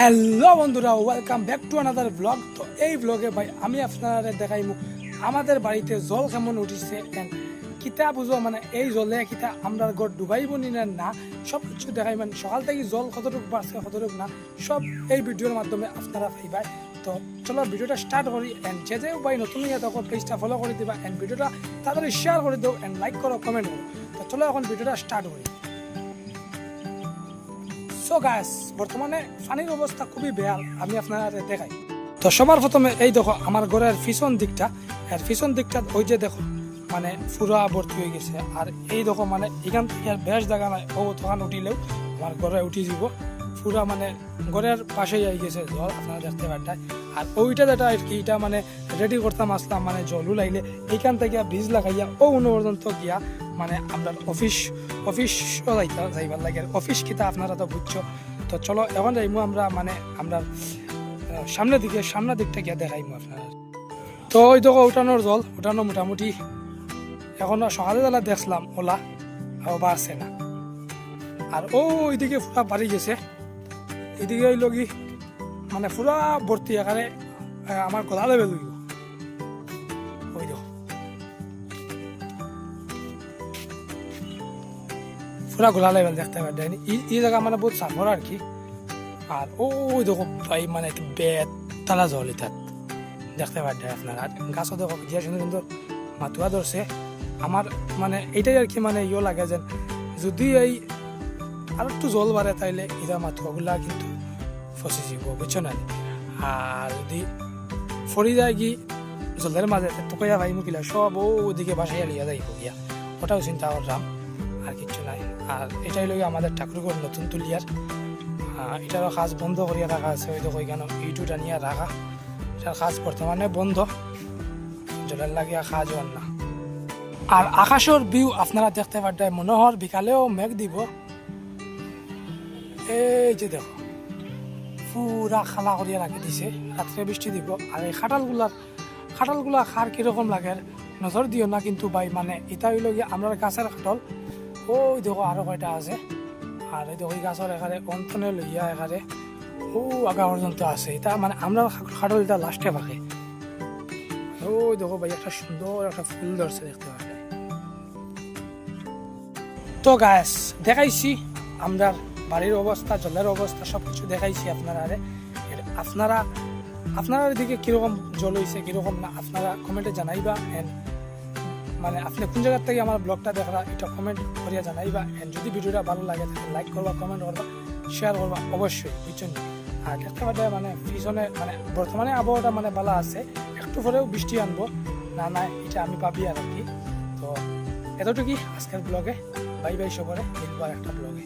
Hello বন্ধুরা welcome back to another blog তো এই ব্লগে ভাই, আমি আপনারা দেখাইমু, আমাদের বাড়িতে জল কেমন উঠিছে and কিতা বুঝো মানে এই জলে কিতা আমরা গড় ডুবাইব নি না সব কিছু দেখাই মানে সকাল থেকে জল কতটুকু বাড়ছে, কতটুকু না, সব এই ভিডিওর মাধ্যমে আপনারা পাইবাই। তো চলো ভিডিওটা স্টার্ট করি এন্ড যে যে ভাই নতুন ইয়ে তখন পেজটা ফলো করে দিবা এন্ড ভিডিওটা তাড়াতাড়ি শেয়ার করে দাও এন্ড লাইক করো কমেন্ট করো। তো চলো এখন ভিডিওটা স্টার্ট করি। সো গাছ বর্তমানে পানির অবস্থা খুবই বেয়া, আমি আপনার দেখাই। তো সবার প্রথমে এই দেখো, আমার ঘরের পিছন দিকটা, আর পিছন দিকটা ওই যে দেখো মানে ফুরা ভর্তি হয়ে গেছে। আর এই দেখো মানে এখান থেকে আর বেশ জায়গা নাই, ও তখন উঠিলেও আমার ঘরে উঠি যাব পুরা মানে ঘরের পাশেই আই গেছে জল আপনারা দেখতে পারটাই আর ওইটা যেটা আর কি, এটা মানে রেডি করতাম আসলাম মানে জলু লাইলে, এইখান থেকে বীজ লাগাইয়া ও উনো পর্যন্ত গিয়া মানে আমরা অফিস অফিস যাইতা যাইবার লাগে। অফিস কিতা আপনারা তো বুঝছ। তো চলো, এখন যাইমু আমরা মানে আমরা সামনের দিকে সামনের দিকটা গিয়া দেখাইমু আপনারা। তো ওই দেখো, উঠানোর জল, উঠানো মোটামুটি। এখন সকালে বেলা দেখলাম, ওলা, আর বাড়ছে না। আর ও ওইদিকে পুরা বাড়ি গেছে। এদিকে ওই লগি মানে পুরা ভর্তি এখানে আমার গলা লেভেল ওই দেখো। পুরা গোলা লেভেল দেখতে পারেন এই জায়গা মানে বহুত সাফর আর কি। আর ও ওই দেখো ভাই মানে বেত তালা জল এটাত দেখতে পারেন আপনারা আর গাছও দেখো যে সুন্দর সুন্দর মাতুয়া ধরছে আমার মানে এইটাই আর কি মানে ইয়ে লাগে যে যদি এই আর একটু জল বাড়ে তাইলে এটা মাতুয়াগুলা কিন্তু ফসে যাব বুঝছ না আর যদি ফরি যায় কি জলের মাঝে টুকাইয়া ভাই মুখিলা সব ওদিকে বাসাইয়া লিয়া যাইব গিয়া। ওটাও চিন্তা করলাম আর কিচ্ছু নাই। আর এটাই লই আমাদের ঠাকুরগড় নতুন তুলিয়ার। এটারও কাজ বন্ধ করিয়া রাখা আছে। ওই দেখো এখানে ইটু টানিয়া রাখা। এটার কাজ বর্তমানে বন্ধ। জলের লাগিয়া কাজ হন না। আর আকাশের ভিউ আপনারা দেখতে পারবেন মনোহর বিকালেও মেঘ দিব। এই যে দেখো, পুরা খালা করিয়া রাখি দিছে। রাত্রে বৃষ্টি দিব। আর এই খাটালগুলার খাটালগুলা খার কীরকম লাগে, নজর দিও না কিন্তু ভাই। মানে এটা হইল গিয়ে আমরা গাছের খাটল। ওই দেখো আরও কয়টা আছে। আর এই দেখো এই গাছের এখানে অন্তনে লইয়া এখানে ও আগা পর্যন্ত আছে। এটা মানে আমরা খাটল এটা লাস্টে পাকে ওই দেখো ভাই, একটা সুন্দর একটা ফুল ধরছে দেখতে পাবে তো গাছ দেখাইছি আমরা বাড়ির অবস্থা জলের অবস্থা সব কিছু দেখাইছি আপনারা আরে আপনারা আপনারা দিকে কীরকম জল হয়েছে কীরকম না আপনারা কমেন্টে জানাইবা। এন্ড মানে আপনি কোন জায়গার থেকে আমার ব্লগটা দেখলা, এটা কমেন্ট করিয়া জানাইবা। যদি ভিডিওটা ভালো লাগে, তাহলে লাইক করবা কমেন্ট করবা শেয়ার করবা, অবশ্যই, বুঝছেন? আর দেখতে পাবে মানে পিছনে মানে বর্তমানে আবহাওয়াটা মানে ভালো আছে, একটু পরেও বৃষ্টি আনব, না না, এটা আমি পাবি আর কি। তো, এতটুকুই, আজকের ব্লগে বাই বাই সবরে দেখব আর একটা ব্লগে